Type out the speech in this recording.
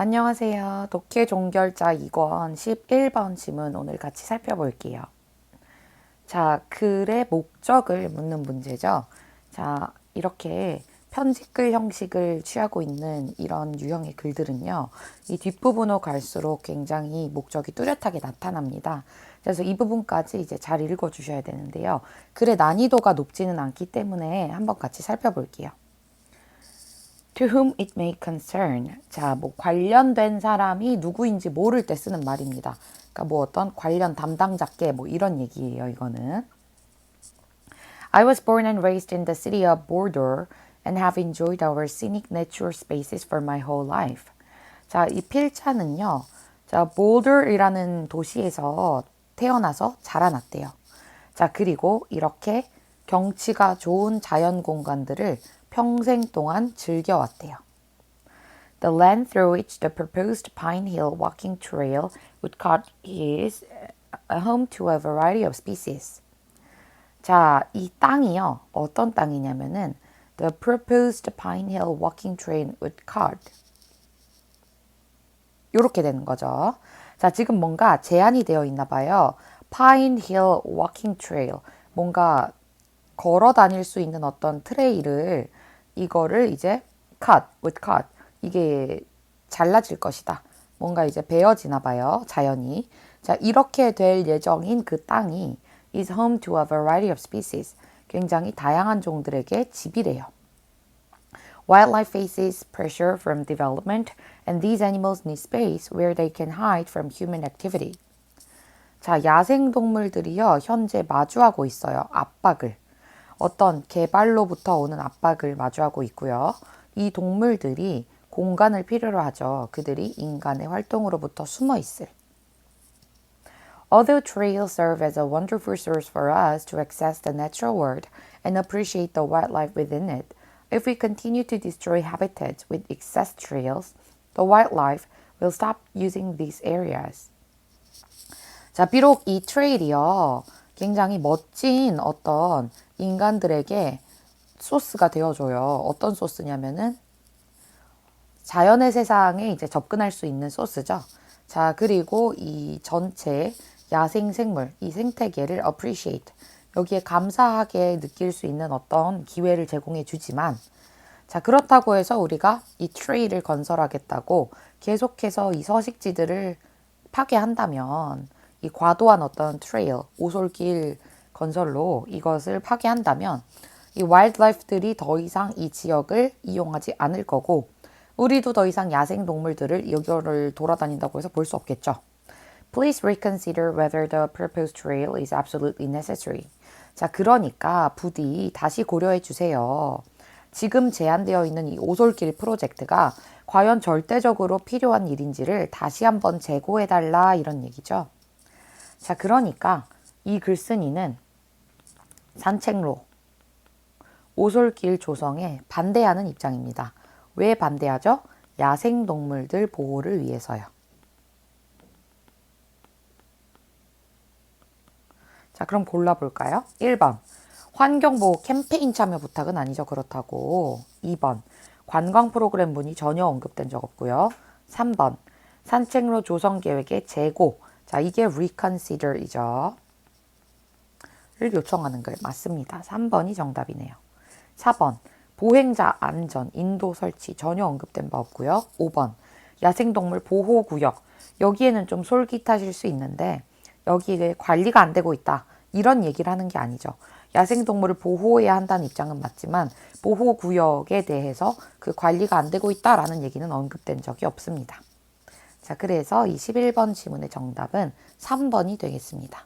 안녕하세요. 독해 종결자 2권 11번 지문 오늘 같이 살펴볼게요. 자, 글의 목적을 묻는 문제죠. 자, 이렇게 편집글 형식을 취하고 있는 이런 유형의 글들은요. 이 뒷부분으로 갈수록 굉장히 목적이 뚜렷하게 나타납니다. 그래서 이 부분까지 이제 잘 읽어 주셔야 되는데요. 글의 난이도가 높지는 않기 때문에 한번 같이 살펴볼게요. To whom it may concern. 자, 뭐 관련된 사람이 누구인지 모를 때 쓰는 말입니다. 그러니까 뭐 어떤 관련 담당자께 뭐 이런 얘기예요, 이거는. I was born and raised in the city of Bordeaux and have enjoyed our scenic nature spaces for my whole life. 자, 이 필자는요. 자, 볼더이라는 도시에서 태어나서 자라났대요. 자, 그리고 이렇게 경치가 좋은 자연 공간들을 평생 동안 즐겨왔대요. The land through which the proposed Pine Hill walking trail would cut is a home to a variety of species. 자, 이 땅이요. 어떤 땅이냐면은 the proposed Pine Hill walking trail would cut. 이렇게 되는 거죠. 자, 지금 뭔가 제한이 되어 있나 봐요. Pine Hill walking trail. 뭔가 걸어 다닐 수 있는 어떤 트레일을 이거를 이제 cut with cut 이게 잘라질 것이다. 뭔가 이제 베어지나 봐요. 자연이. 자, 이렇게 될 예정인 그 땅이 is home to a variety of species. 굉장히 다양한 종들에게 집이래요. Wildlife faces pressure from development and these animals need space where they can hide from human activity. 자, 야생 동물들이요. 현재 마주하고 있어요. 압박을. 어떤 개발로부터 오는 압박을 마주하고 있고요. 이 동물들이 공간을 필요로 하죠. 그들이 인간의 활동으로부터 숨어 있을. Although trails serve as a wonderful source for us to access the natural world and appreciate the wildlife within it, if we continue to destroy habitats with excess trails, the wildlife will stop using these areas. 자, 비록 이 트레일이요. 굉장히 멋진 어떤 인간들에게 소스가 되어줘요. 어떤 소스냐면은 자연의 세상에 이제 접근할 수 있는 소스죠. 자, 그리고 이 전체 야생 생물, 이 생태계를 appreciate, 여기에 감사하게 느낄 수 있는 어떤 기회를 제공해 주지만, 자, 그렇다고 해서 우리가 이 트레이를 건설하겠다고 계속해서 이 서식지들을 파괴한다면, 이 과도한 어떤 트레일, 오솔길 건설로 이것을 파괴한다면, 이 와일드라이프들이 더 이상 이 지역을 이용하지 않을 거고, 우리도 더 이상 야생 동물들을 여기를 돌아다닌다고 해서 볼 수 없겠죠. Please reconsider whether the proposed trail is absolutely necessary. 자, 그러니까 부디 다시 고려해 주세요. 지금 제한되어 있는 이 오솔길 프로젝트가 과연 절대적으로 필요한 일인지를 다시 한번 재고해 달라 이런 얘기죠. 자, 그러니까 이 글쓴이는 산책로, 오솔길 조성에 반대하는 입장입니다. 왜 반대하죠? 야생동물들 보호를 위해서요. 자, 그럼 골라볼까요? 1번. 환경보호 캠페인 참여 부탁은 아니죠. 그렇다고. 2번. 관광 프로그램 문의 전혀 언급된 적 없고요. 3번. 산책로 조성 계획의 재고. 자, 이게 reconsider이죠. 를 요청하는 글 맞습니다. 3번이 정답이네요. 4번. 보행자 안전, 인도 설치 전혀 언급된 바 없고요. 5번. 야생동물 보호구역. 여기에는 좀 솔깃하실 수 있는데 여기에 관리가 안 되고 있다. 이런 얘기를 하는 게 아니죠. 야생동물을 보호해야 한다는 입장은 맞지만 보호구역에 대해서 그 관리가 안 되고 있다라는 얘기는 언급된 적이 없습니다. 자, 그래서 이 11번 지문의 정답은 3번이 되겠습니다.